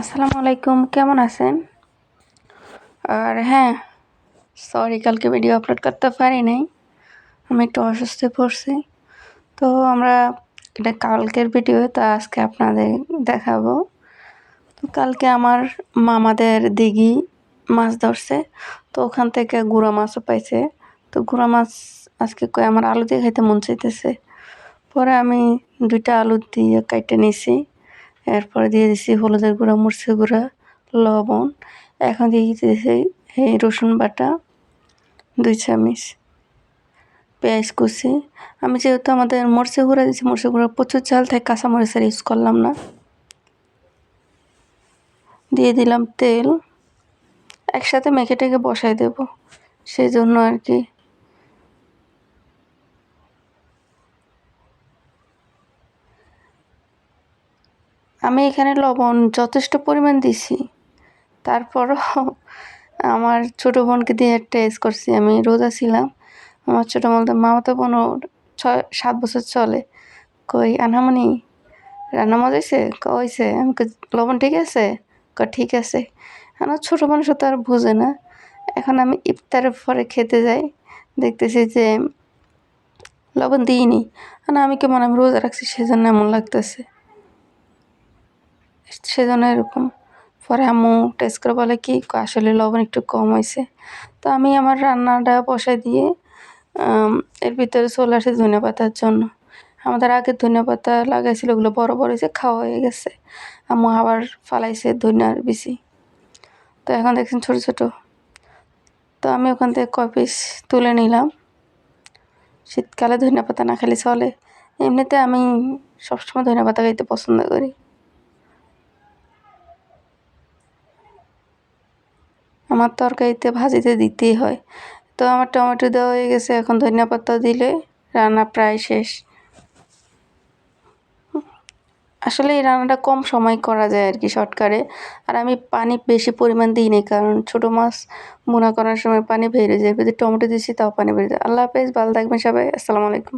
আসসালামু আলাইকুম, কেমন আছেন? আর হ্যাঁ সরি কালকে ভিডিও আপলোড করতে পারি নাই। আমি একটু অসুস্থ পড়ছি। তো আমরা এটা কালকের ভিডিও তা আজকে আপনাদের দেখাবো। তো কালকে আমার মামাদের দিঘি মাছ ধরছে। তো ওখান থেকে গুঁড়া মাছও পাইছে। তো গুঁড়া মাছ আজকে আমার আলু দিয়ে খাইতে মন চাইতেছে। পরে আমি দুইটা আলু দিয়ে কাইটে নিছি। এরপরে দিয়ে দিছি হলুদের গুঁড়া, মরিচের গুঁড়া, লবণ। এখন দিয়ে দিতেছি এই রসুন বাটা, দুই চামচ পেঁয়াজ কুচি। আমি যেহেতু আমাদের মরিচের গুঁড়া দিয়েছি, মরিচের গুঁড়া প্রচুর চাল থাকে কাঁচা মরিচের ইউজ করলাম না। দিয়ে দিলাম তেল। একসাথে মেখে টেকে বসাই দেব সেই জন্য আর কি আমি এখানে লবণ যথেষ্ট পরিমাণ দিছি। তারপরও আমার ছোটো বোনকে দিয়ে টেস্ট করছি। আমি রোজা ছিলাম। আমার ছোটো বলতে মামাতো বোন ছয়, সাত বছর চলে। কই আনামনি রান্না মজা হয়েছে কইছে আমি লবণ ঠিক আছে? ক ঠিক আছে। আমার ছোটো মানুষ তো আর বুঝে না। এখন আমি ইফতারের পরে খেতে যাই। দেখতেছি যে লবণ দিইনি। না, আমি কেমন আমি রোজা রাখছি সেজন্য এমন লাগতেছে। সেজন্য এরকম। পরে আম্মু টেস্ট করে বলে, কি, আসলে লবণ একটু কম হয়েছে তো আমি আমার রান্নাটা বসাই দিয়ে এর ভিতরে চলে আসে ধনে পাতার জন্য। আমাদের আগে ধনে পাতা লাগাইছিল, ওগুলো বড় বড় হয়েছে খাওয়া হয়ে গেছে। আম্মু আবার ফালাইছে ধনিয়ার বেশি। তো এখন দেখছেন ছোটো ছোটো। তো আমি ওখান থেকে কয় পিস তুলে নিলাম। শীতকালে ধনিয়া পাতা না খেলে চলে। এমনিতে আমি সবসময় ধনিয়া পাতা খাইতে পছন্দ করি। আমার তরকারিতে ভাজিতে দিতেই হয়। তো আমার টমেটো দেওয়া হয়ে গেছে, এখন ধনিয়া পাতা দিলে রান্না প্রায় শেষ। আসলে এই রান্নাটা কম সময় করা যায় আর কি শর্টকারে আর আমি পানি বেশি পরিমাণ দিই নি কারণ ছোটো মাছ বোনা করার সময় পানি বেরিয়ে যায়। যদি টমেটো দিয়েছি তাও পানি বেরিয়ে যায়। আল্লাহ হাফেজ, ভালো থাকবেন সবাই। আসসালামু আলাইকুম।